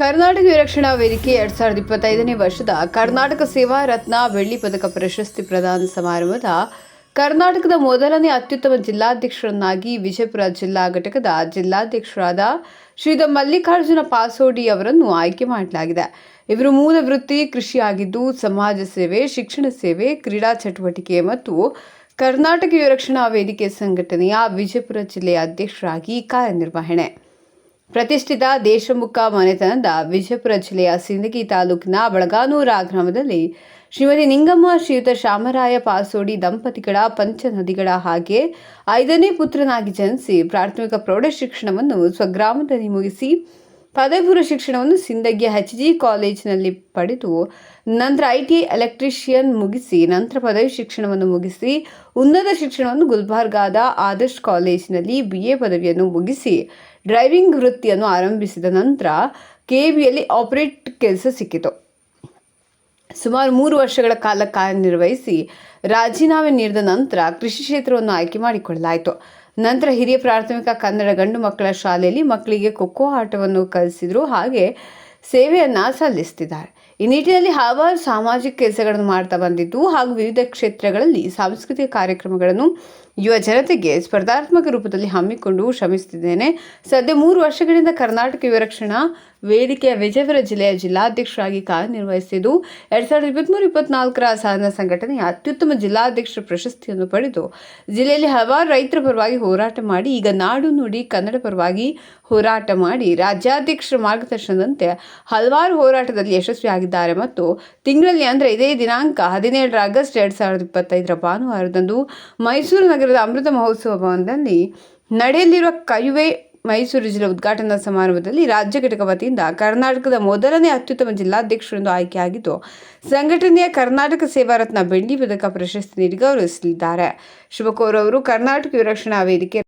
ಕರ್ನಾಟಕ ವಿರಕ್ಷಣಾ ವೇದಿಕೆ ಎರಡ್ ಸಾವಿರದ ಇಪ್ಪತ್ತೈದನೇ ವರ್ಷದ ಕರ್ನಾಟಕ ಸೇವಾ ರತ್ನ ಬೆಳ್ಳಿ ಪದಕ ಪ್ರಶಸ್ತಿ ಪ್ರದಾನ ಸಮಾರಂಭದ ಕರ್ನಾಟಕದ ಮೊದಲನೇ ಅತ್ಯುತ್ತಮ ಜಿಲ್ಲಾಧ್ಯಕ್ಷರನ್ನಾಗಿ ವಿಜಯಪುರ ಜಿಲ್ಲಾ ಘಟಕದ ಜಿಲ್ಲಾಧ್ಯಕ್ಷರಾದ ಶ್ರೀದ ಮಲ್ಲಿಕಾರ್ಜುನ ಪಾಸೋಡಿ ಅವರನ್ನು ಆಯ್ಕೆ ಮಾಡಲಾಗಿದೆ. ಇವರು ಮೂಲ ವೃತ್ತಿ, ಕೃಷಿಯಾಗಿದ್ದು ಸಮಾಜ ಸೇವೆ, ಶಿಕ್ಷಣ ಸೇವೆ, ಕ್ರೀಡಾ ಚಟುವಟಿಕೆ ಮತ್ತು ಕರ್ನಾಟಕ ವಿರಕ್ಷಣಾ ವೇದಿಕೆ ಸಂಘಟನೆಯ ವಿಜಯಪುರ ಜಿಲ್ಲೆಯ ಅಧ್ಯಕ್ಷರಾಗಿ ಕಾರ್ಯನಿರ್ವಹಣೆ. ಪ್ರತಿಷ್ಠಿತ ದೇಶಮುಖ ಮನೆತನದ ವಿಜಯಪುರ ಜಿಲ್ಲೆಯ ಸಿಂದಗಿ ತಾಲೂಕಿನ ಬಳಗಾನೂರ ಗ್ರಾಮದಲ್ಲಿ ಶ್ರೀಮತಿ ನಿಂಗಮ್ಮ ಶ್ರೀಯುತ ಶಾಮರಾಯ ಪಾಸೋಡಿ ದಂಪತಿಗಳ ಪಂಚನದಿಗಳ ಹಾಗೆ ಐದನೇ ಪುತ್ರನಾಗಿ ಜನಿಸಿ ಪ್ರಾಥಮಿಕ ಪ್ರೌಢಶಿಕ್ಷಣವನ್ನು ಸ್ವಗ್ರಾಮದಲ್ಲಿ ಮುಗಿಸಿ ಪದವಿಪೂರ್ವ ಶಿಕ್ಷಣವನ್ನು ಸಿಂದಗಿಯ ಎಚ್ ಜಿ ಕಾಲೇಜಿನಲ್ಲಿ ಪಡೆದು ನಂತರ ಐ ಟಿ ಎಲೆಕ್ಟ್ರಿಷಿಯನ್ ಮುಗಿಸಿ, ನಂತರ ಪದವಿ ಶಿಕ್ಷಣವನ್ನು ಮುಗಿಸಿ, ಉನ್ನತ ಶಿಕ್ಷಣವನ್ನು ಗುಲ್ಬರ್ಗಾದ ಆದರ್ಶ್ ಕಾಲೇಜಿನಲ್ಲಿ ಬಿ ಎ ಪದವಿಯನ್ನು ಮುಗಿಸಿ ಡ್ರೈವಿಂಗ್ ವೃತ್ತಿಯನ್ನು ಆರಂಭಿಸಿದ ನಂತರ ಕೆ ಬಿಯಲ್ಲಿ ಆಪರೇಟ್ ಕೆಲಸ ಸಿಕ್ಕಿತು. ಸುಮಾರು ಮೂರು ವರ್ಷಗಳ ಕಾಲ ಕಾರ್ಯನಿರ್ವಹಿಸಿ ರಾಜೀನಾಮೆ ನೀಡಿದ ನಂತರ ಕೃಷಿ ಕ್ಷೇತ್ರವನ್ನು ಆಯ್ಕೆ ಮಾಡಿಕೊಳ್ಳಲಾಯಿತು. ನಂತರ ಹಿರಿಯ ಪ್ರಾಥಮಿಕ ಕನ್ನಡ ಗಂಡು ಮಕ್ಕಳ ಶಾಲೆಯಲ್ಲಿ ಮಕ್ಕಳಿಗೆ ಖೋಖೋ ಆಟವನ್ನು ಕಲಿಸಿದರು. ಹಾಗೆ ಸೇವೆಯನ್ನು ಸಲ್ಲಿಸುತ್ತಿದ್ದಾರೆ ಈ ನಿಟ್ಟಿನಲ್ಲಿ ಹಲವಾರು ಸಾಮಾಜಿಕ ಕೆಲಸಗಳನ್ನು ಮಾಡ್ತಾ ಬಂದಿದ್ದು ಹಾಗೂ ವಿವಿಧ ಕ್ಷೇತ್ರಗಳಲ್ಲಿ ಸಾಂಸ್ಕೃತಿಕ ಕಾರ್ಯಕ್ರಮಗಳನ್ನು ಯುವ ಜನತೆಗೆ ಸ್ಪರ್ಧಾತ್ಮಕ ರೂಪದಲ್ಲಿ ಹಮ್ಮಿಕೊಂಡು ಶ್ರಮಿಸುತ್ತಿದ್ದೇನೆ. ಸದ್ಯ ಮೂರು ವರ್ಷಗಳಿಂದ ಕರ್ನಾಟಕ ಯುವರಕ್ಷಣಾ ವೇದಿಕೆಯ ವಿಜಯಪುರ ಜಿಲ್ಲೆಯ ಜಿಲ್ಲಾಧ್ಯಕ್ಷರಾಗಿ ಕಾರ್ಯನಿರ್ವಹಿಸಿದ್ದು, ಎರಡ್ ಸಾವಿರದ ಇಪ್ಪತ್ತ್ಮೂರು ಇಪ್ಪತ್ನಾಲ್ಕರ ಸಾಧನ ಸಂಘಟನೆಯ ಅತ್ಯುತ್ತಮ ಜಿಲ್ಲಾಧ್ಯಕ್ಷರ ಪ್ರಶಸ್ತಿಯನ್ನು ಪಡೆದು, ಜಿಲ್ಲೆಯಲ್ಲಿ ಹಲವಾರು ರೈತರ ಪರವಾಗಿ ಹೋರಾಟ ಮಾಡಿ, ಈಗ ನಾಡು ನುಡಿ ಕನ್ನಡ ಪರವಾಗಿ ಹೋರಾಟ ಮಾಡಿ ರಾಜ್ಯಾಧ್ಯಕ್ಷರ ಮಾರ್ಗದರ್ಶನದಂತೆ ಹಲವಾರು ಹೋರಾಟದಲ್ಲಿ ಯಶಸ್ವಿಯಾಗಿದ್ದಾರೆ. ಮತ್ತು ತಿಂಗಳಲ್ಲಿ ಅಂದರೆ ಇದೇ ದಿನಾಂಕ ಹದಿನೇಳರ ಆಗಸ್ಟ್ ಎರಡು ಸಾವಿರದ ಇಪ್ಪತ್ತೈದರ ಭಾನುವಾರದಂದು ಮೈಸೂರು ಅಮೃತ ಮಹೋತ್ಸವ ಭವನದಲ್ಲಿ ನಡೆಯಲಿರುವ ಕೈವೆ ಮೈಸೂರು ಜಿಲ್ಲಾ ಉದ್ಘಾಟನಾ ಸಮಾರಂಭದಲ್ಲಿ ರಾಜ್ಯ ಘಟಕ ವತಿಯಿಂದ ಕರ್ನಾಟಕದ ಮೊದಲನೇ ಅತ್ಯುತ್ತಮ ಜಿಲ್ಲಾಧ್ಯಕ್ಷರೆಂದು ಆಯ್ಕೆಯಾಗಿದ್ದು, ಸಂಘಟನೆಯ ಕರ್ನಾಟಕ ಸೇವಾ ರತ್ನ ಬೆಳ್ಳಿ ಪದಕ ಪ್ರಶಸ್ತಿ ನೀಡಿ ಗೌರವಿಸಲಿದ್ದಾರೆ. ಶುಭಕೋರ್ ಅವರು ಕರ್ನಾಟಕ ವಿರಕ್ಷಣಾ ವೇದಿಕೆ